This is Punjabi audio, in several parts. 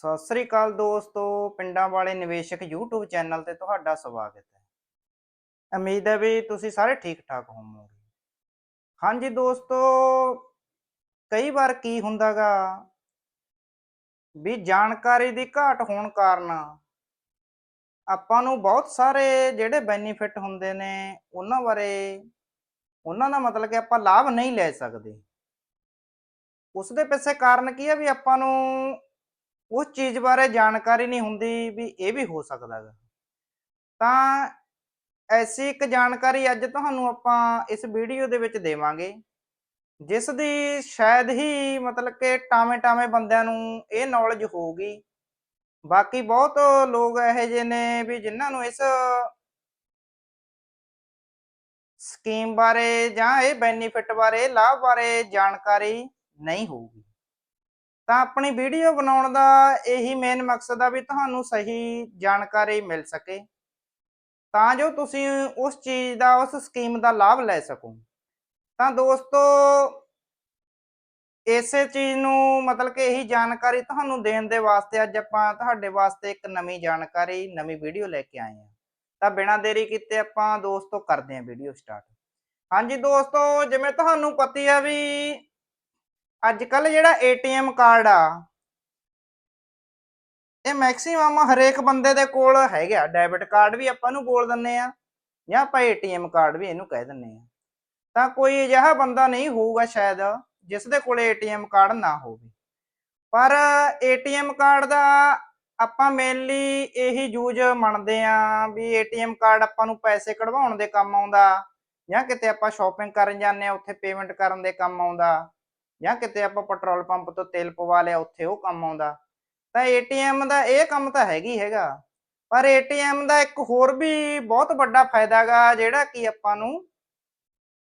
ਸਤਿ ਸ੍ਰੀ ਅਕਾਲ ਦੋਸਤੋ, ਪਿੰਡਾਂ ਵਾਲੇ ਨਿਵੇਸ਼ਕ YouTube ਚੈਨਲ ਤੇ ਤੁਹਾਡਾ ਸਵਾਗਤ ਹੈ। ਉਮੀਦ ਹੈ ਵੀ ਤੁਸੀਂ ਸਾਰੇ ਠੀਕ ਠਾਕ ਹੋਵੋਗੇ। ਹਾਂਜੀ ਦੋਸਤੋ, ਕਈ ਵਾਰ ਕੀ ਹੁੰਦਾਗਾ ਵੀ ਜਾਣਕਾਰੀ ਦੀ ਘਾਟ ਹੋਣ ਕਾਰਨ ਆਪਾਂ ਨੂੰ ਬਹੁਤ ਸਾਰੇ ਜਿਹੜੇ ਬੈਨੀਫਿਟ ਹੁੰਦੇ ਨੇ, ਉਹਨਾਂ ਬਾਰੇ, ਉਹਨਾਂ ਦਾ ਮਤਲਬ ਕਿ ਆਪਾਂ ਲਾਭ ਨਹੀਂ ਲੈ ਸਕਦੇ। ਉਸ ਦੇ ਪਿੱਛੇ ਕਾਰਨ ਕੀ ਹੈ ਵੀ ਆਪਾਂ ਨੂੰ ਉਸ ਚੀਜ਼ ਬਾਰੇ ਜਾਣਕਾਰੀ ਨਹੀਂ ਹੁੰਦੀ ਵੀ ਇਹ ਵੀ ਹੋ ਸਕਦਾ ਹੈ ਤਾਂ ਐਸੀ ਇੱਕ ਜਾਣਕਾਰੀ ਅੱਜ ਤੁਹਾਨੂੰ ਆਪਾਂ ਇਸ ਵੀਡੀਓ ਦੇ ਵਿੱਚ ਦੇਵਾਂਗੇ, ਜਿਸ ਦੀ ਸ਼ਾਇਦ ਹੀ ਮਤਲਬ ਕਿ ਟਾਵੇਂ ਟਾਵੇਂ ਬੰਦਿਆਂ ਨੂੰ ਇਹ ਨੌਲੇਜ ਹੋਊਗੀ। ਬਾਕੀ ਬਹੁਤ ਲੋਕ ਇਹੋ ਜਿਹੇ ਨੇ ਵੀ ਜਿਨ੍ਹਾਂ ਨੂੰ ਇਸ ਸਕੀਮ ਬਾਰੇ ਜਾਂ ਇਹ ਬੈਨੀਫਿਟ ਬਾਰੇ, ਲਾਭ ਬਾਰੇ ਜਾਣਕਾਰੀ ਨਹੀਂ ਹੋਊਗੀ। ਤਾਂ ਆਪਣੀ ਵੀਡੀਓ ਬਣਾਉਣ ਦਾ ਇਹੀ ਮੇਨ ਮਕਸਦ ਆ ਵੀ ਤੁਹਾਨੂੰ ਸਹੀ ਜਾਣਕਾਰੀ ਮਿਲ ਸਕੇ। ਤਾਂ ਜੋ ਤੁਸੀਂ ਉਸ ਚੀਜ਼ ਦਾ, ਉਸ ਸਕੀਮ ਦਾ ਲਾਭ ਲੈ ਸਕੋ। ਤਾਂ ਦੋਸਤੋ, ਇਸੇ ਚੀਜ਼ ਨੂੰ ਮਤਲਬ ਕਿ ਇਹੀ ਜਾਣਕਾਰੀ ਤੁਹਾਨੂੰ ਦੇਣ ਦੇ ਵਾਸਤੇ ਅੱਜ ਆਪਾਂ ਤੁਹਾਡੇ ਵਾਸਤੇ ਇੱਕ ਨਵੀਂ ਜਾਣਕਾਰੀ, ਨਵੀਂ ਵੀਡੀਓ ਲੈ ਕੇ ਆਏ ਹਾਂ। ਤਾਂ ਬਿਨਾਂ ਦੇਰੀ ਕੀਤੇ ਆਪਾਂ ਦੋਸਤੋ ਕਰਦੇ ਹਾਂ ਵੀਡੀਓ ਸਟਾਰਟ ਹਾਂਜੀ ਦੋਸਤੋ, ਜਿਵੇਂ ਤੁਹਾਨੂੰ ਪਤੀ ਆ ਵੀ ਅੱਜ ਕੱਲ ਜਿਹੜਾ ਏਟੀਐਮ ਕਾਰਡ ਆ, ਇਹ ਮੈਕਸਿਮਮ ਹਰੇਕ ਬੰਦੇ ਦੇ ਕੋਲ ਹੈਗਾ ਡੈਬਿਟ ਕਾਰਡ ਵੀ ਆਪਾਂ ਨੂੰ ਬੋਲ ਦਿੰਨੇ ਆ ਜਾਂ ਆਪਾਂ ਏਟੀਐਮ ਕਾਰਡ ਵੀ ਇਹਨੂੰ ਕਹਿ ਦਿੰਨੇ ਆ। ਤਾਂ ਕੋਈ ਅਜਿਹਾ ਬੰਦਾ ਨਹੀਂ ਹੋਊਗਾ ਸ਼ਾਇਦ ਜਿਸ ਦੇ ਕੋਲ ਏਟੀਐਮ ਕਾਰਡ ਨਾ ਹੋਵੇ। ਪਰ ਏਟੀਐਮ ਕਾਰਡ ਦਾ ਆਪਾਂ ਮੇਨਲੀ ਇਹੀ ਯੂਜ਼ ਮੰਨਦੇ ਆ ਵੀ ਏਟੀਐਮ ਕਾਰਡ ਆਪਾਂ ਨੂੰ ਪੈਸੇ ਕਢਵਾਉਣ ਦੇ ਕੰਮ ਆਉਂਦਾ ਜਾਂ ਕਿਤੇ ਆਪਾਂ ਸ਼ਾਪਿੰਗ ਕਰਨ ਜਾਂਦੇ ਆ, ਉੱਥੇ ਪੇਮੈਂਟ ਕਰਨ ਦੇ ਕੰਮ ਆਉਂਦਾ। ਜਾਂ ਕਿਤੇ ਆਪਾਂ ਪੈਟਰੋਲ ਪੰਪ ਤੋਂ ਤੇਲ ਪਵਾ ਲਿਆ, ਉੱਥੇ ਉਹ ਕੰਮ ਆਉਂਦਾ। ਤਾਂ ਏਟੀਐਮ ਦਾ ਇਹ ਕੰਮ ਤਾਂ ਹੈਗੀ ਹੈਗਾ। ਪਰ ਏਟੀਐਮ ਦਾ ਇੱਕ ਹੋਰ ਵੀ ਬਹੁਤ ਵੱਡਾ ਫਾਇਦਾ ਹੈਗਾ, ਜਿਹੜਾ ਕਿ ਆਪਾਂ ਨੂੰ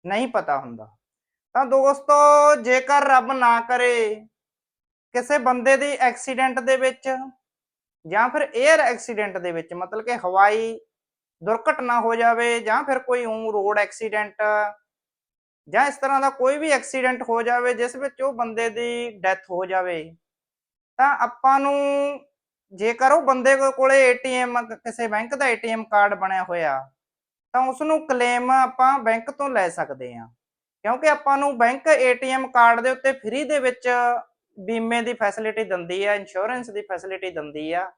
ਨਹੀਂ ਪਤਾ ਹੁੰਦਾ। ਤਾਂ ਦੋਸਤੋ, ਜੇਕਰ ਰੱਬ ਨਾ ਕਰੇ ਕਿਸੇ ਬੰਦੇ ਦੀ ਐਕਸੀਡੈਂਟ ਦੇ ਵਿੱਚ ਜਾਂ ਫਿਰ 에ਅਰ ਐਕਸੀਡੈਂਟ ਦੇ ਵਿੱਚ, ਮਤਲਬ ਕਿ ਹਵਾਈ ਦੁਰਘਟਨਾ ਹੋ ਜਾਵੇ ਜਾਂ ਫਿਰ ਕੋਈ ਉਂ ਰੋਡ ਐਕਸੀਡੈਂਟ ਜਾਂ ਇਸ ਤਰ੍ਹਾਂ ਦਾ ਕੋਈ ਵੀ ਐਕਸੀਡੈਂਟ ਹੋ ਜਾਵੇ, ਜਿਸ ਵਿੱਚ ਉਹ ਬੰਦੇ ਦੀ ਡੈਥ ਹੋ ਜਾਵੇ, ਤਾਂ ਆਪਾਂ ਨੂੰ ਜੇਕਰ ਉਹ ਬੰਦੇ ਕੋ- ਕੋਲੇ ਏਟੀਐਮ, ਕਿਸੇ ਬੈਂਕ ਦਾ ਏਟੀਐਮ ਕਾਰਡ ਬਣਿਆ ਹੋਇਆ, ਤਾਂ ਉਸ ਨੂੰ ਕਲੇਮ ਆਪਾਂ ਬੈਂਕ ਤੋਂ ਲੈ ਸਕਦੇ ਹਾਂ। ਕਿਉਂਕਿ ਆਪਾਂ ਨੂੰ ਬੈਂਕ ਏਟੀਐਮ ਕਾਰਡ ਦੇ ਉੱਤੇ ਫ੍ਰੀ ਦੇ ਵਿੱਚ ਬੀਮੇ ਦੀ ਫੈਸਿਲਿਟੀ ਦਿੰਦੀ ਆ ਇੰਸ਼ੋਰੈਂਸ ਦੀ ਫੈਸਿਲਿਟੀ ਦਿੰਦੀ ਆ,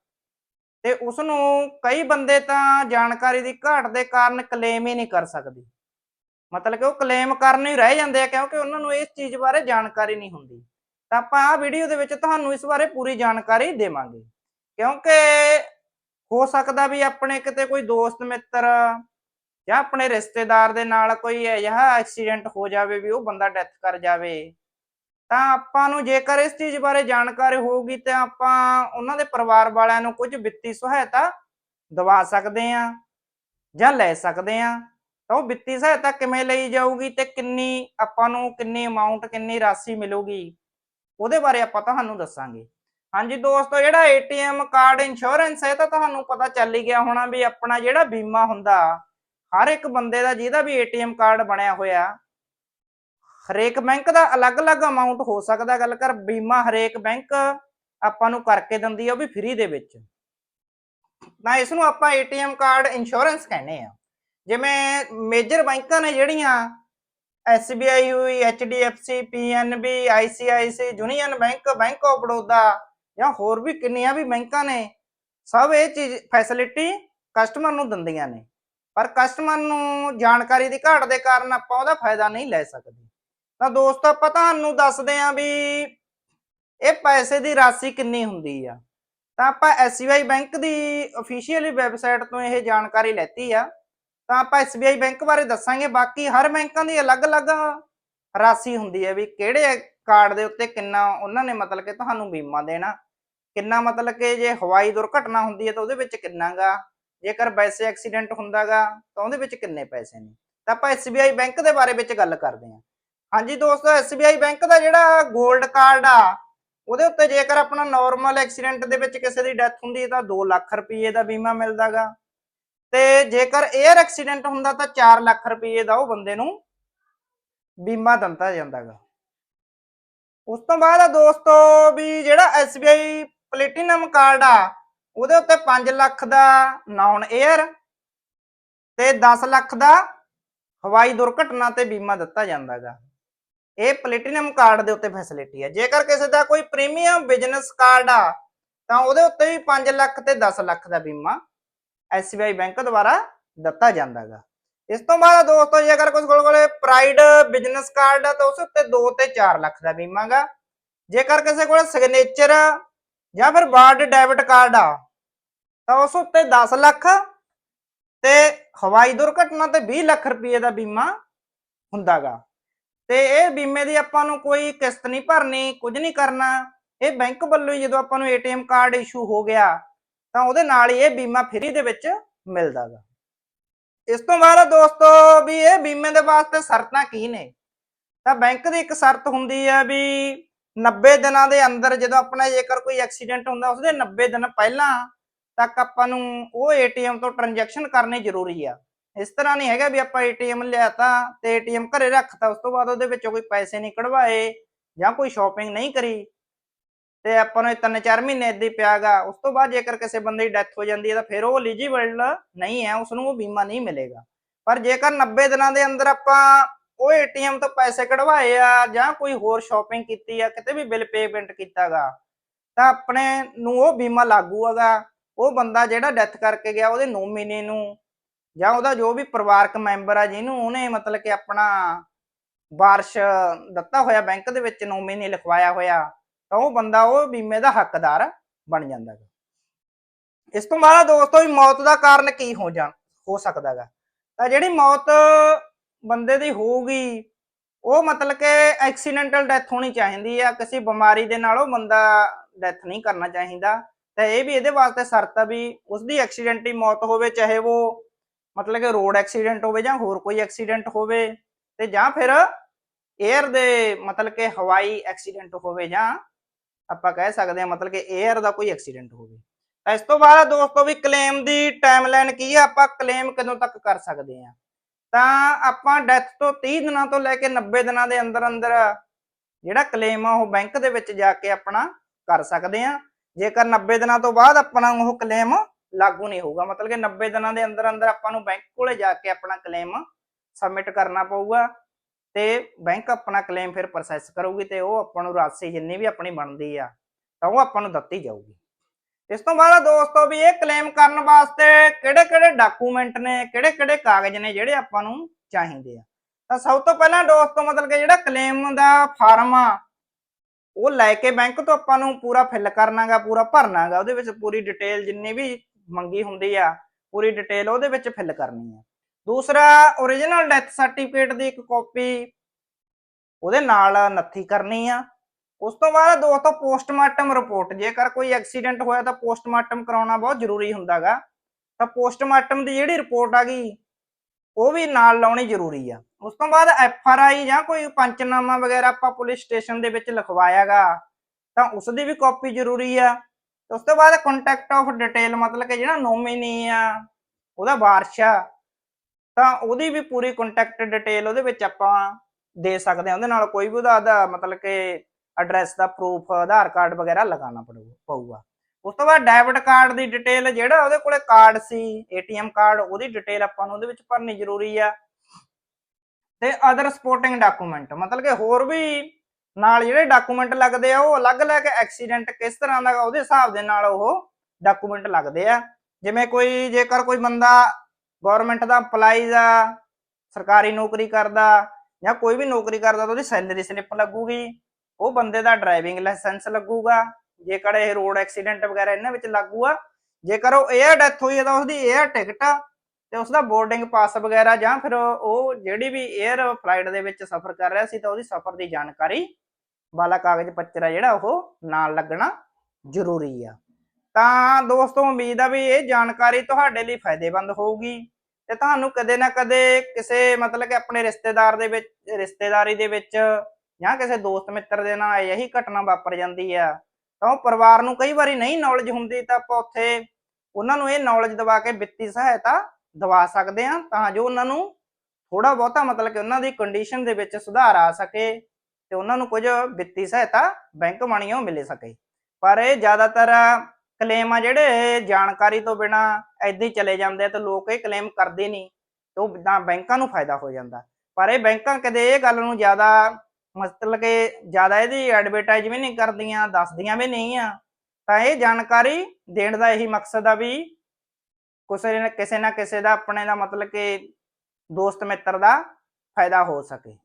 ਤੇ ਉਸ ਨੂੰ ਕਈ ਬੰਦੇ ਤਾਂ ਜਾਣਕਾਰੀ ਦੀ ਘਾਟ ਦੇ ਕਾਰਨ ਕਲੇਮ ਹੀ ਨਹੀਂ ਕਰ ਸਕਦੇ। ਮਤਲਬ ਕਿ ਉਹ ਕਲੇਮ ਕਰਨ ਹੀ ਰਹਿ ਜਾਂਦੇ ਆ ਕਿਉਂਕਿ ਉਹਨਾਂ ਨੂੰ ਇਸ ਚੀਜ਼ ਬਾਰੇ ਜਾਣਕਾਰੀ ਨਹੀਂ ਹੁੰਦੀ। ਤਾਂ ਆਪਾਂ ਆਹ ਵੀਡੀਓ ਦੇ ਵਿੱਚ ਤੁਹਾਨੂੰ ਇਸ ਬਾਰੇ ਪੂਰੀ ਜਾਣਕਾਰੀ ਦੇਵਾਂਗੇ। ਕਿਉਂਕਿ ਹੋ ਸਕਦਾ ਵੀ ਆਪਣੇ ਕਿਤੇ ਕੋਈ ਦੋਸਤ, ਮਿੱਤਰ ਜਾਂ ਆਪਣੇ ਰਿਸ਼ਤੇਦਾਰ ਦੇ ਨਾਲ ਕੋਈ ਅਜਿਹਾ ਐਕਸੀਡੈਂਟ ਹੋ ਜਾਵੇ ਵੀ ਉਹ ਬੰਦਾ ਡੈਥ ਕਰ ਜਾਵੇ। ਤਾਂ ਆਪਾਂ ਨੂੰ ਜੇਕਰ ਇਸ ਚੀਜ਼ ਬਾਰੇ ਜਾਣਕਾਰੀ ਹੋਊਗੀ ਤਾਂ ਆਪਾਂ ਉਹਨਾਂ ਦੇ ਪਰਿਵਾਰ ਵਾਲਿਆਂ ਨੂੰ ਕੁਝ ਵਿੱਤੀ ਸਹਾਇਤਾ ਦਵਾ ਸਕਦੇ ਆ ਜਾਂ ਲੈ ਸਕਦੇ ਆ ਤਾਂ ਉਹ ਵਿੱਤੀ ਸਹਾਇਤਾ ਕਿਵੇਂ ਲਈ ਜਾਊਗੀ ਤੇ ਕਿੰਨੀ ਆਪਾਂ ਨੂੰ ਕਿੰਨੀ ਅਮਾਉਂਟ ਕਿੰਨੀ ਰਾਸ਼ੀ ਮਿਲੂਗੀ, ਉਹਦੇ ਬਾਰੇ ਆਪਾਂ ਤੁਹਾਨੂੰ ਦੱਸਾਂਗੇ। ਹਾਂਜੀ ਦੋਸਤੋ, ਜਿਹੜਾ ਏਟੀਐਮ ਕਾਰਡ ਇੰਸ਼ੋਰੈਂਸ ਹੈ ਤਾਂ ਤੁਹਾਨੂੰ ਪਤਾ ਚੱਲ ਹੀ ਗਿਆ ਹੋਣਾ ਵੀ ਆਪਣਾ ਜਿਹੜਾ ਬੀਮਾ ਹੁੰਦਾ, ਹਰ ਇੱਕ ਬੰਦੇ ਦਾ ਜਿਹਦਾ ਵੀ ਏਟੀਐਮ ਕਾਰਡ ਬਣਿਆ ਹੋਇਆ, ਹਰੇਕ ਬੈਂਕ ਦਾ ਅਲੱਗ-ਅਲੱਗ ਅਮਾਉਂਟ ਹੋ ਸਕਦਾ, ਗੱਲ ਕਰ ਬੀਮਾ ਹਰੇਕ ਬੈਂਕ ਆਪਾਂ ਨੂੰ ਕਰਕੇ ਦਿੰਦੀ ਹੈ ਉਹ ਵੀ ਫ੍ਰੀ ਦੇ ਵਿੱਚ। ਤਾਂ ਇਸ ਨੂੰ ਆਪਾਂ ਏਟੀਐਮ ਕਾਰਡ ਇੰਸ਼ੋਰੈਂਸ ਕਹਿੰਦੇ ਆ। ਜਿਵੇਂ ਮੇਜਰ ਬੈਂਕਾਂ ਨੇ ਜਿਹੜੀਆਂ SBI ਹੋਈ HDFC PNB ICICI Union Bank Bank of Baroda ਜਾਂ ਹੋਰ ਵੀ ਕਿੰਨੀਆਂ ਵੀ ਬੈਂਕਾਂ ਨੇ, ਸਭ ਇਹ ਚੀਜ਼ ਫੈਸਿਲਿਟੀ ਕਸਟਮਰ ਨੂੰ ਦਿੰਦੀਆਂ ਨੇ। ਪਰ ਕਸਟਮਰ ਨੂੰ ਜਾਣਕਾਰੀ ਦੀ ਘਾਟ ਦੇ ਕਾਰਨ ਆਪਾਂ ਉਹਦਾ ਫਾਇਦਾ ਨਹੀਂ ਲੈ ਸਕਦੇ। ਤਾਂ ਦੋਸਤੋ, ਆਪਾਂ ਤੁਹਾਨੂੰ ਦੱਸਦੇ ਆਂ ਵੀ ਇਹ ਪੈਸੇ ਦੀ ਰਾਸ਼ੀ ਕਿੰਨੀ ਹੁੰਦੀ ਆ। ਤਾਂ ਆਪਾਂ SBI ਬੈਂਕ ਦੀ ਅਫੀਸ਼ੀਅਲੀ ਵੈਬਸਾਈਟ ਤੋਂ ਇਹ ਜਾਣਕਾਰੀ ਲੈਤੀ ਆ। ਤਾਂ ਆਪਾਂ SBI ਬੈਂਕ ਬਾਰੇ ਦੱਸਾਂਗੇ, ਬਾਕੀ ਹਰ ਬੈਂਕਾਂ ਦੀ ਅਲੱਗ-ਅਲੱਗ ਰਾਸ਼ੀ ਹੁੰਦੀ ਹੈ ਵੀ ਕਿਹੜੇ ਕਾਰਡ ਦੇ ਉੱਤੇ ਕਿੰਨਾ ਉਹਨਾਂ ਨੇ ਮਤਲਬ ਕਿ ਤੁਹਾਨੂੰ ਬੀਮਾ ਦੇਣਾ, ਕਿੰਨਾ ਮਤਲਬ ਕਿ ਜੇ ਹਵਾਈ ਦੁਰਘਟਨਾ ਹੁੰਦੀ ਹੈ ਤਾਂ ਉਹਦੇ ਵਿੱਚ ਕਿੰਨਾਗਾ, ਜੇਕਰ ਵੈਸੇ ਐਕਸੀਡੈਂਟ ਹੁੰਦਾਗਾ ਤਾਂ ਉਹਦੇ ਵਿੱਚ ਕਿੰਨੇ ਪੈਸੇ ਨੇ। ਤਾਂ ਆਪਾਂ SBI ਬੈਂਕ ਦੇ ਬਾਰੇ ਵਿੱਚ ਗੱਲ ਕਰਦੇ ਹਾਂ। ਹਾਂਜੀ ਦੋਸਤੋ SBI ਬੈਂਕ ਦਾ ਜਿਹੜਾ 골ਡ ਕਾਰਡ ਆ, ਉਹਦੇ ਉੱਤੇ ਜੇਕਰ ਆਪਣਾ ਨਾਰਮਲ ਐਕਸੀਡੈਂਟ ਦੇ ਵਿੱਚ ਕਿਸੇ ਦੀ ਡੈਥ ਹੁੰਦੀ ਹੈ ਤਾਂ 2 ਲੱਖ ਰੁਪਏ ਦਾ ਬੀਮਾ ਮਿਲਦਾਗਾ। ਤੇ ਜੇਕਰ 에ਅਰ ਐਕਸੀਡੈਂਟ ਹੁੰਦਾ ਤਾਂ 4 ਲੱਖ ਰੁਪਏ ਦਾ ਉਹ ਬੰਦੇ ਨੂੰ ਬੀਮਾ ਦਿੱਤਾ ਜਾਂਦਾਗਾ। ਉਸ ਤੋਂ ਬਾਅਦ ਆ ਦੋਸਤੋ ਵੀ ਜਿਹੜਾ SBI ਪਲੇਟੀਨਮ ਕਾਰਡ ਆ, ਉਹਦੇ ਉੱਤੇ 5 ਲੱਖ ਦਾ ਨਾਨ 에ਅਰ ਤੇ 10 ਲੱਖ ਦਾ ਹਵਾਈ ਦੁਰਘਟਨਾ ਤੇ ਬੀਮਾ ਦਿੱਤਾ ਜਾਂਦਾਗਾ। ਇਹ ਪਲੇਟੀਨਮ ਕਾਰਡ ਦੇ ਉੱਤੇ ਫੈਸਿਲਿਟੀ ਹੈ ਜੇਕਰ ਕਿਸੇ ਦਾ ਕੋਈ ਪ੍ਰੀਮੀਅਮ ਬਿਜ਼ਨਸ ਕਾਰਡ ਆ, ਤਾਂ ਉਹਦੇ ਉੱਤੇ ਵੀ 5 ਲੱਖ ਤੇ 10 ਲੱਖ ਦਾ ਬੀਮਾ SBI ਬੈਂਕ ਦੁਆਰਾ ਦਿੱਤਾ ਜਾਂਦਾਗਾ। ਇਸ ਤੋਂ ਬਾਅਦ ਦੋਸਤੋ, ਜੇਕਰ ਕਿਸੇ ਕੋਲ ਕੋਲੇ ਪ੍ਰਾਈਡ ਬਿਜ਼ਨਸ ਕਾਰਡ ਆ, ਤਾਂ ਉਸ ਉੱਤੇ 2 ਤੇ 4 ਲੱਖ ਦਾ ਬੀਮਾਗਾ। ਜੇਕਰ ਕਿਸੇ ਕੋਲ ਸਿਗਨੇਚਰ ਜਾਂ ਫਿਰ ਬਾਰਡ ਡੈਬਿਟ ਕਾਰਡ ਆ, ਤਾਂ ਉਸ ਉੱਤੇ 10 ਲੱਖ ਤੇ ਹਵਾਈ ਦੁਰਘਟਨਾ ਤੇ 20 ਲੱਖ ਰੁਪਏ ਦਾ ਬੀਮਾ ਹੁੰਦਾਗਾ। ਤੇ ਇਹ ਬੀਮੇ ਦੀ ਆਪਾਂ ਨੂੰ ਕੋਈ ਕਿਸ਼ਤ ਨਹੀਂ ਭਰਨੀ, ਕੁਝ ਨਹੀਂ ਕਰਨਾ। ਇਹ ਬੈਂਕ ਵੱਲੋਂ ਹੀ ਜਦੋਂ ਆਪਾਂ ਨੂੰ ਏਟੀਐਮ ਕਾਰਡ ਇਸ਼ੂ ਹੋ ਗਿਆ ਤਾਂ ਉਹਦੇ ਨਾਲ ਹੀ ਇਹ ਬੀਮਾ ਫ੍ਰੀ ਦੇ ਵਿੱਚ ਮਿਲਦਾਗਾ। ਇਸ ਤੋਂ ਬਾਅਦ ਦੋਸਤੋ ਵੀ ਇਹ ਬੀਮੇ ਦੇ ਵਾਸਤੇ ਸ਼ਰਤਾਂ ਕੀ ਨੇ? ਤਾਂ ਬੈਂਕ ਦੀ ਇੱਕ ਸ਼ਰਤ ਹੁੰਦੀ ਹੈ ਵੀ 90 ਦਿਨਾਂ ਦੇ ਅੰਦਰ ਜਦੋਂ ਆਪਣਾ ਜੇਕਰ ਕੋਈ ਐਕਸੀਡੈਂਟ ਹੁੰਦਾ, ਉਸਦੇ 90 ਦਿਨ ਪਹਿਲਾਂ ਤੱਕ ਆਪਾਂ ਨੂੰ ਉਹ ਏਟੀਐਮ ਤੋਂ ਟ੍ਰਾਂਜੈਕਸ਼ਨ ਕਰਨੀ ਜ਼ਰੂਰੀ ਆ। ਇਸ ਤਰ੍ਹਾਂ ਨਹੀਂ ਹੈਗਾ ਵੀ ਆਪਾਂ ਏਟੀਐਮ ਲਿਆਤਾ ਤੇ ਏਟੀਐਮ ਘਰੇ ਰੱਖਤਾ, ਉਸ ਤੋਂ ਬਾਅਦ ਉਹਦੇ ਵਿੱਚੋਂ ਕੋਈ ਪੈਸੇ ਨਹੀਂ ਕਢਵਾਏ ਜਾਂ ਕੋਈ ਸ਼ਾਪਿੰਗ ਨਹੀਂ ਕਰੀ। ਤੇ ਆਪਾਂ ਨੂੰ ਇਹ ਤਿੰਨ ਚਾਰ ਮਹੀਨੇ ਏਦਾਂ ਹੀ ਪਿਆਗਾ। ਉਸ ਤੋਂ ਬਾਅਦ ਜੇਕਰ ਕਿਸੇ ਬੰਦੇ ਦੀ ਡੈਥ ਹੋ ਜਾਂਦੀ ਹੈ ਤਾਂ ਫਿਰ ਉਹ ਐਲੀਜੀਬਲ ਨਹੀਂ ਹੈ ਉਸ ਨੂੰ ਉਹ ਬੀਮਾ ਨਹੀਂ ਮਿਲੇਗਾ। ਪਰ ਜੇਕਰ 90 ਦਿਨਾਂ ਦੇ ਅੰਦਰ ਆਪਾਂ ਉਹ ਏਟੀਐਮ ਤੋਂ ਪੈਸੇ ਕਢਵਾਏ ਆ ਜਾਂ ਕੋਈ ਹੋਰ ਸ਼ਾਪਿੰਗ ਕੀਤੀ ਆ, ਕਿਤੇ ਵੀ ਬਿੱਲ ਪੇਮੈਂਟ ਕੀਤਾਗਾ, ਤਾਂ ਆਪਣੇ ਨੂੰ ਉਹ ਬੀਮਾ ਲਾਗੂ ਹੈਗਾ। ਉਹ ਬੰਦਾ ਜਿਹੜਾ ਡੈਥ ਕਰਕੇ ਗਿਆ ਉਹਦੇ ਨੋਮੀਨੀ ਨੂੰ ਜਾਂ ਉਹਦਾ ਜੋ ਵੀ ਪਰਿਵਾਰਕ ਮੈਂਬਰ ਆ ਜਿਹਨੂੰ ਉਹਨੇ ਮਤਲਬ ਕਿ ਆਪਣਾ ਵਾਰਸ਼ ਦਿੱਤਾ ਹੋਇਆ, ਬੈਂਕ ਦੇ ਵਿੱਚ ਨੋਮੀਨੀ ਲਿਖਵਾਇਆ ਹੋਇਆ ਤਾਂ ਉਹ ਬੰਦਾ ਉਹ ਬੀਮੇ ਦਾ ਹੱਕਦਾਰ ਬਣ ਜਾਂਦਾ ਹੈ ਇਸ ਤੋਂ ਬਾਅਦ ਦੋਸਤੋ ਵੀ ਮੌਤ ਦਾ ਕਾਰਨ ਕੀ ਹੋ ਜਾ, ਹੋ ਸਕਦਾ ਗਾ ਤਾਂ ਜਿਹੜੀ ਮੌਤ ਬੰਦੇ ਦੀ ਹੋਊਗੀ, ਉਹ ਮਤਲਬ ਕਿ ਐਕਸੀਡੈਂਟਲ ਡੈਥ ਹੋਣੀ ਚਾਹੀਦੀ ਆ, ਕਿਸੇ ਬਿਮਾਰੀ ਦੇ ਨਾਲ ਉਹ ਬੰਦਾ ਡੈਥ ਨਹੀਂ ਕਰਨਾ ਚਾਹੀਦਾ। ਤਾਂ ਇਹ ਵੀ ਇਹਦੇ ਵਾਸਤੇ ਸ਼ਰਤ ਆ ਵੀ ਉਸਦੀ ਐਕਸੀਡੈਂਟੀ ਮੌਤ ਹੋਵੇ, ਚਾਹੇ ਉਹ ਮਤਲਬ ਕਿ ਰੋਡ ਐਕਸੀਡੈਂਟ ਹੋਵੇ ਜਾਂ ਹੋਰ ਕੋਈ ਐਕਸੀਡੈਂਟ ਹੋਵੇ, ਤੇ ਜਾਂ ਫਿਰ 에ਅਰ ਦੇ ਮਤਲਬ ਕਿ ਹਵਾਈ ਐਕਸੀਡੈਂਟ ਹੋਵੇ ਜਾਂ ਆਪਾਂ ਕਹਿ ਸਕਦੇ ਹਾਂ ਮਤਲਬ ਕਿ 에ਅਰ ਦਾ ਕੋਈ ਐਕਸੀਡੈਂਟ ਹੋਵੇ। ਤਾਂ ਇਸ ਤੋਂ ਬਾਅਦ ਦੋਸਤੋ ਵੀ ਕਲੇਮ ਦੀ ਟਾਈਮਲਾਈਨ ਕੀ ਆ, ਆਪਾਂ ਕਲੇਮ ਕਦੋਂ ਤੱਕ ਕਰ ਸਕਦੇ ਹਾਂ। ਤਾਂ ਆਪਾਂ ਡੈਥ ਤੋਂ 30 ਦਿਨਾਂ ਤੋਂ ਲੈ ਕੇ 90 ਦਿਨਾਂ ਦੇ ਅੰਦਰ ਅੰਦਰ ਜਿਹੜਾ ਕਲੇਮ ਆ, ਉਹ ਬੈਂਕ ਦੇ ਵਿੱਚ ਜਾ ਕੇ ਆਪਣਾ ਕਰ ਸਕਦੇ ਆ ਜੇਕਰ 90 ਦਿਨਾਂ ਤੋਂ ਬਾਅਦ ਆਪਣਾ ਉਹ ਕਲੇਮ ਲਾਗੂ ਨਹੀਂ ਹੋਊਗਾ, ਮਤਲਬ ਕਿ 90 ਦਿਨਾਂ ਦੇ ਅੰਦਰ ਅੰਦਰ ਆਪਾਂ ਨੂੰ ਬੈਂਕ ਕੋਲੇ ਜਾ ਕੇ ਆਪਣਾ ਕਲੇਮ ਸਬਮਿਟ ਕਰਨਾ ਪਊਗਾ। ਤੇ ਬੈਂਕ ਆਪਣਾ ਕਲੇਮ ਫਿਰ ਪ੍ਰੋਸੈਸ ਕਰੂਗੀ ਤੇ ਉਹ ਆਪਾਂ ਨੂੰ ਰਾਸ਼ੀ ਜਿੰਨੀ ਵੀ ਆਪਣੀ ਬਣਦੀ ਆ, ਤਾਂ ਉਹ ਆਪਾਂ ਨੂੰ ਦਿੱਤੀ ਜਾਊਗੀ। ਇਸ ਤੋਂ ਬਾਅਦ ਦੋਸਤੋ ਵੀ ਇਹ ਕਲੇਮ ਕਰਨ ਵਾਸਤੇ ਕਿਹੜੇ ਕਿਹੜੇ ਡਾਕੂਮੈਂਟ ਨੇ, ਕਿਹੜੇ ਕਿਹੜੇ ਕਾਗਜ਼ ਨੇ ਜਿਹੜੇ ਆਪਾਂ ਨੂੰ ਚਾਹੀਦੇ ਆ। ਤਾਂ ਸਭ ਤੋਂ ਪਹਿਲਾਂ ਦੋਸਤੋ ਮਤਲਬ ਕਿ ਜਿਹੜਾ ਕਲੇਮ ਦਾ ਫਾਰਮ ਆ, ਉਹ ਲੈ ਕੇ ਬੈਂਕ ਤੋਂ ਆਪਾਂ ਨੂੰ ਪੂਰਾ ਫਿਲ ਕਰਨਾਗਾ, ਪੂਰਾ ਭਰਨਾਗਾ, ਉਹਦੇ ਵਿੱਚ ਪੂਰੀ ਡਿਟੇਲ ਜਿੰਨੀ ਵੀ ਮੰਗੀ ਹੁੰਦੀ ਆ, ਪੂਰੀ ਡਿਟੇਲ ਉਹਦੇ ਵਿੱਚ ਫਿਲ ਕਰਨੀ ਆ। ਦੂਸਰਾ origignal ਡੈਥ ਸਰਟੀਫਿਕੇਟ ਦੀ ਇੱਕ ਕਾਪੀ ਉਹਦੇ ਨਾਲ ਨੱਥੀ ਕਰਨੀ ਆ। ਉਸ ਤੋਂ ਬਾਅਦ ਦੋਸਤੋ ਪੋਸਟਮਾਰਟਮ ਰਿਪੋਰਟ ਜੇਕਰ ਕੋਈ ਐਕਸੀਡੈਂਟ ਹੋਇਆ ਤਾਂ ਪੋਸਟਮਾਰਟਮ ਕਰਾਉਣਾ ਬਹੁਤ ਜ਼ਰੂਰੀ ਹੁੰਦਾਗਾ। ਤਾਂ ਪੋਸਟਮਾਰਟਮ ਦੀ ਜਿਹੜੀ ਰਿਪੋਰਟ ਆ ਗਈ, ਉਹ ਵੀ ਨਾਲ ਲਾਉਣੀ ਜ਼ਰੂਰੀ ਆ। ਉਸ ਤੋਂ ਬਾਅਦ ਐਫ ਆਰ ਆਈ ਜਾਂ ਕੋਈ ਪੰਚਨਾਮਾ ਵਗੈਰਾ ਆਪਾਂ ਪੁਲਿਸ ਸਟੇਸ਼ਨ ਦੇ ਵਿੱਚ ਲਿਖਵਾਇਆਗਾ, ਤਾਂ ਉਸ ਦੀ ਵੀ ਕਾਪੀ ਜ਼ਰੂਰੀ ਆ। ਉਸ ਤੋਂ ਬਾਅਦ ਕੰਟੈਕਟ ਆਫ ਡਿਟੇਲ ਮਤਲਬ ਕਿ ਜਿਹੜਾ ਨੋਮੀਨੀ ਆ, ਉਹਦਾ ਵਾਰਸ਼ ਆ। ਤਾਂ ਉਹਦੀ ਵੀ ਪੂਰੀ ਕੰਟੈਕਟ ਡਿਟੇਲ ਉਹਦੇ ਵਿੱਚ ਆਪਾਂ ਦੇ ਸਕਦੇ ਹਾਂ। ਉਹਦੇ ਨਾਲ ਕੋਈ ਵੀ ਉਹਦਾ ਮਤਲਬ ਕਿ ਐਡਰੈਸ ਦਾ ਪ੍ਰੂਫ ਆਧਾਰ ਕਾਰਡ ਵਗੈਰਾ ਲਗਾਉਣਾ ਪੜੂ ਪਊਗਾ। ਉਸ ਤੋਂ ਬਾਅਦ ਡੈਬਿਟ ਕਾਰਡ ਦੀ ਡਿਟੇਲ ਜਿਹੜਾ ਉਹਦੇ ਕੋਲੇ ਕਾਰਡ ਸੀ ਏਟੀਐਮ ਕਾਰਡ ਉਹਦੀ ਡਿਟੇਲ ਆਪਾਂ ਨੂੰ ਉਹਦੇ ਵਿੱਚ ਭਰਨੀ ਜ਼ਰੂਰੀ ਆ। ਤੇ ਅਦਰ ਸਪੋਰਟਿੰਗ ਡਾਕੂਮੈਂਟ ਮਤਲਬ ਕਿ ਹੋਰ ਵੀ ਨਾਲ ਜਿਹੜੇ ਡਾਕੂਮੈਂਟ ਲੱਗਦੇ ਆ, ਉਹ ਅਲੱਗ-ਅਲੱਗ ਐਕਸੀਡੈਂਟ ਕਿਸ ਤਰ੍ਹਾਂ ਦਾ ਉਹਦੇ ਹਿਸਾਬ ਦੇ ਨਾਲ ਉਹ ਡਾਕੂਮੈਂਟ ਲੱਗਦੇ ਆ। ਜਿਵੇਂ ਕੋਈ ਜੇਕਰ ਕੋਈ ਬੰਦਾ ਗਵਰਨਮੈਂਟ ਦਾ ਅਪਲਾਈ ਦਾ, ਸਰਕਾਰੀ ਨੌਕਰੀ ਕਰਦਾ ਜਾਂ ਕੋਈ ਵੀ ਨੌਕਰੀ ਕਰਦਾ ਤਾਂ ਉਹਦੀ ਸੈਲਰੀ ਸਲਿੱਪ ਲੱਗੂਗੀ। ਉਹ ਬੰਦੇ ਦਾ ਡਰਾਈਵਿੰਗ ਲਾਇਸੈਂਸ ਲੱਗੂਗਾ। ਜੇਕਰ ਇਹ ਰੋਡ ਐਕਸੀਡੈਂਟ ਵਗੈਰਾ ਇਹਨਾਂ ਵਿੱਚ ਲੱਗੂਗਾ ਜੇਕਰ ਉਹ 에ਅਰ ਡੈਥ ਹੋਈ ਹੈ ਤਾਂ ਉਸਦੀ 에ਅਰ ਟਿਕਟ ਆ ਤੇ ਉਸਦਾ ਬੋਰਡਿੰਗ ਪਾਸ ਵਗੈਰਾ ਜਾਂ ਫਿਰ ਉਹ ਜਿਹੜੀ ਵੀ 에ਅਰ ਫਲਾਈਟ ਦੇ ਵਿੱਚ ਸਫ਼ਰ ਕਰ ਰਿਹਾ ਸੀ ਤਾਂ ਉਹਦੀ ਸਫ਼ਰ ਦੀ ਜਾਣਕਾਰੀ ਵਾਲਾ ਕਾਗਜ਼ ਪੱਤਰ ਜਿਹੜਾ ਉਹ ਨਾਲ ਲੱਗਣਾ ਜ਼ਰੂਰੀ ਆ। ਤਾਂ ਦੋਸਤੋ ਉਮੀਦ ਆ ਵੀ ਇਹ ਜਾਣਕਾਰੀ ਤੁਹਾਡੇ ਲਈ ਫਾਇਦੇਮੰਦ ਹੋਊਗੀ ਤੇ ਤੁਹਾਨੂੰ ਕਦੇ ਨਾ ਕਦੇ ਕਿਸੇ ਮਤਲਬ ਕਿ ਆਪਣੇ ਰਿਸ਼ਤੇਦਾਰ ਦੇ ਵਿੱਚ, ਰਿਸ਼ਤੇਦਾਰੀ ਦੇ ਵਿੱਚ ਜਾਂ ਕਿਸੇ ਦੋਸਤ ਮਿੱਤਰ ਦੇ ਨਾਲ ਇਹੀ ਘਟਨਾ ਵਾਪਰ ਜਾਂਦੀ ਆ। ਤਾਂ ਉਹ ਪਰਿਵਾਰ ਨੂੰ ਕਈ ਵਾਰੀ ਨਹੀਂ ਨੌਲੇਜ ਹੁੰਦੀ ਤਾਂ ਆਪਾਂ ਉੱਥੇ ਉਹਨਾਂ ਨੂੰ ਇਹ ਨੌਲੇਜ ਦਵਾ ਕੇ ਵਿੱਤੀ ਸਹਾਇਤਾ ਦਵਾ ਸਕਦੇ ਆ ਤਾਂ ਜੋ ਉਹਨਾਂ ਨੂੰ ਥੋੜਾ ਬਹੁਤਾ ਮਤਲਬ ਕਿ ਉਹਨਾਂ ਦੀ ਕੰਡੀਸ਼ਨ ਦੇ ਵਿੱਚ ਸੁਧਾਰ ਆ ਸਕੇ ਤੇ ਉਹਨਾਂ ਨੂੰ ਕੁਝ ਵਿੱਤੀ ਸਹਾਇਤਾ ਬੈਂਕ ਬਣੀਓ ਮਿਲੇ ਸਕੇ। ਪਰ ਇਹ ਜ਼ਿਆਦਾਤਰ ਕਲੇਮ ਆ ਜਿਹੜੇ ਜਾਣਕਾਰੀ ਤੋਂ ਬਿਨਾ ਐਦਾਂ ਹੀ ਚਲੇ ਜਾਂਦੇ ਆ ਤੇ ਲੋਕ ਇਹ ਕਲੇਮ ਕਰਦੇ ਨਹੀਂ ਤੇ ਉਹ ਤਾਂ ਬੈਂਕਾਂ ਨੂੰ ਫਾਇਦਾ ਹੋ ਜਾਂਦਾ। ਪਰ ਇਹ ਬੈਂਕਾਂ ਕਦੇ ਇਹ ਗੱਲ ਨੂੰ ਜ਼ਿਆਦਾ ਮਤਲਬ ਕਿ ਜ਼ਿਆਦਾ ਇਹਦੀ ਐਡਵਰਟਾਈਜ਼ ਵੀ ਨਹੀਂ ਕਰਦੀਆਂ, ਦੱਸਦੀਆਂ ਵੀ ਨਹੀਂ ਆ। ਤਾਂ ਇਹ ਜਾਣਕਾਰੀ ਦੇਣ ਦਾ ਇਹੀ ਮਕਸਦ ਆ ਵੀ ਕਿਸੇ ਨਾ ਕਿਸੇ ਨਾ ਕਿਸੇ ਦਾ ਆਪਣੇ ਦਾ ਮਤਲਬ ਕਿ ਦੋਸਤ ਮਿੱਤਰ ਦਾ ਫਾਇਦਾ ਹੋ ਸਕੇ।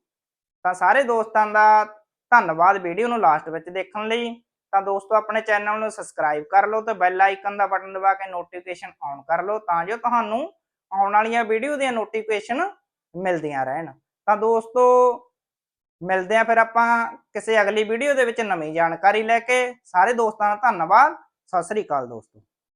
ਤਾਂ ਸਾਰੇ ਦੋਸਤਾਂ ਦਾ ਧੰਨਵਾਦ ਵੀਡੀਓ ਨੂੰ ਲਾਸਟ ਵਿੱਚ ਦੇਖਣ ਲਈ। ਤਾਂ ਦੋਸਤੋ ਆਪਣੇ ਚੈਨਲ ਨੂੰ ਸਬਸਕ੍ਰਾਈਬ ਕਰ ਲਓ ਤੇ ਬੈਲ ਆਈਕਨ ਦਾ ਬਟਨ ਦਬਾ ਕੇ ਨੋਟੀਫਿਕੇਸ਼ਨ ਆਨ ਕਰ ਲਓ ਤਾਂ ਜੋ ਤੁਹਾਨੂੰ ਆਉਣ ਵਾਲੀਆਂ ਵੀਡੀਓ ਦੀਆਂ ਨੋਟੀਫਿਕੇਸ਼ਨ ਮਿਲਦੀਆਂ ਰਹਿਣ। ਤਾਂ ਦੋਸਤੋ ਮਿਲਦੇ ਆ ਫਿਰ ਆਪਾਂ ਕਿਸੇ ਅਗਲੀ ਵੀਡੀਓ ਦੇ ਵਿੱਚ ਨਵੀਂ ਜਾਣਕਾਰੀ ਲੈ ਕੇ। ਸਾਰੇ ਦੋਸਤਾਂ ਦਾ ਧੰਨਵਾਦ। ਸਤਿ ਸ੍ਰੀ ਅਕਾਲ ਦੋਸਤੋ।